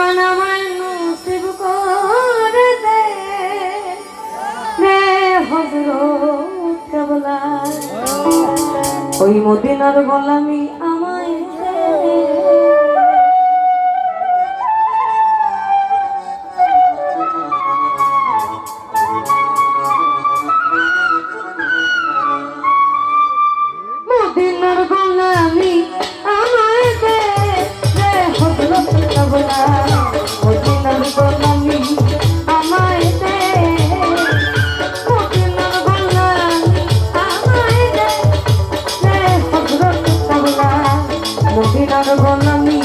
আমার নসিব করে দে। কেবলা ওই মদিনার গোলামি আমায় গোলামি আমায় দে হজরত কেবলা মদিনার গোলামি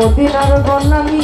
বদিনার বনামি